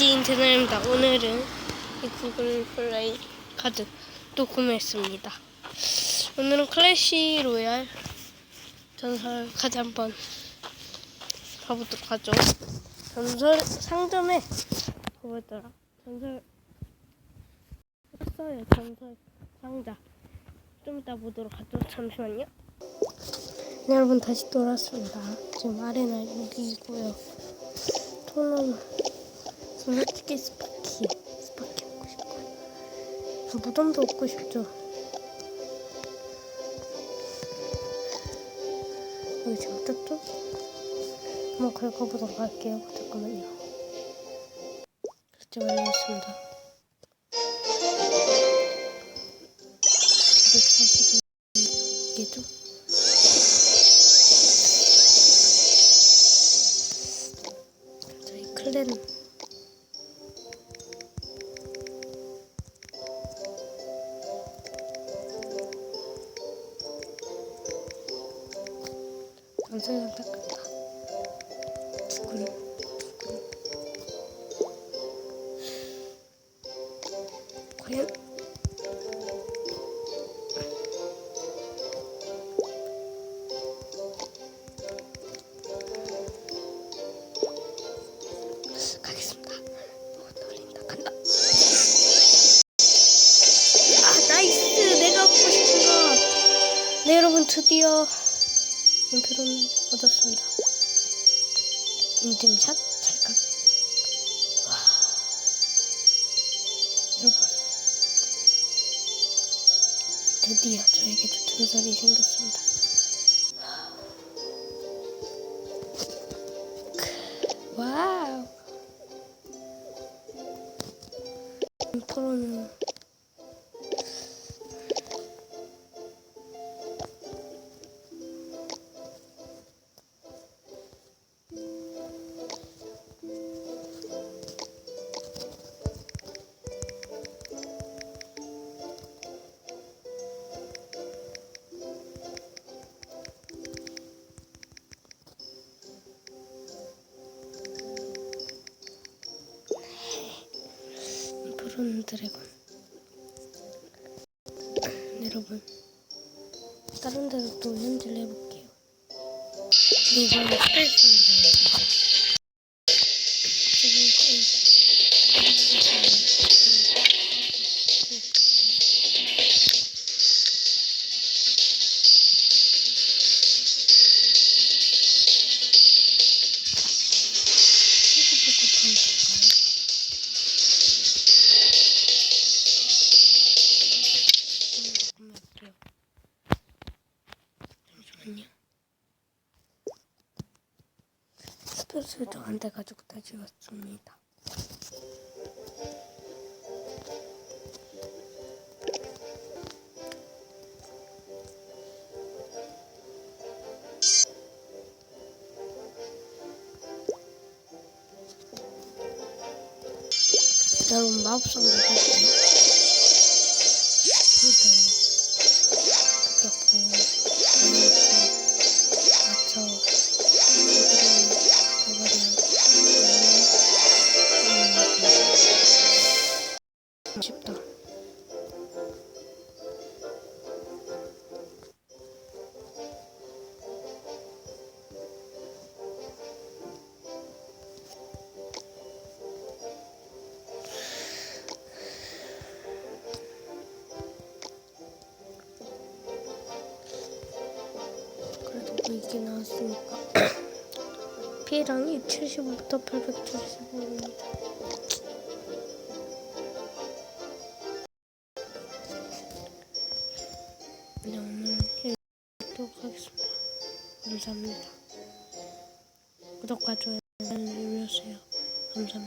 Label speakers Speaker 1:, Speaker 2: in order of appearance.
Speaker 1: 지인 채널입니다. 오늘은 이 구글 플레이 카드 또 구매했습니다. 오늘은 클래시 로얄 전설 카드 한번 가보도록 하죠. 전설 상점에 뭐였더라? 전설 샀어요. 전설 상자. 좀 이따 보도록 하죠. 잠시만요. 네, 여러분 다시 돌아왔습니다. 지금 아레나 여기고요. 토너는 솔직히 스파키 스파키 먹고 싶고요. 무덤도 먹고 싶죠. 여기 지금 떴죠? 한번 긁어보도록 할게요. 잠깐만요. 설정 완료했습니다. 142 이게죠? 클랜 전설장 닦았다. 두근 과연? 가겠습니다. 어, 떨린다. 간다. 아 나이스. 내가 먹고 싶은 거 네 여러분 드디어 인표로는 얻었습니다. 인증샷? 찰칵 와. 여러분. 드디어 저에게도 전설이 생겼습니다. 크, 와우. 인프로는 푸른 드래곤 여러분 다른 데로 또 현질 해볼게요. 이번에 스페이스 잠시만요. 스페이스도 안 돼가지고 다시 왔습니다. 여러분 마법사도 할게요. 쉽다 그래도 뭐 이게 나왔으니까 피해량이 75부터 875입니다. 네, 오늘 이렇게 하겠습니다. 감사합니다. 구독과 좋아요 눌러주세요. 감사합니다.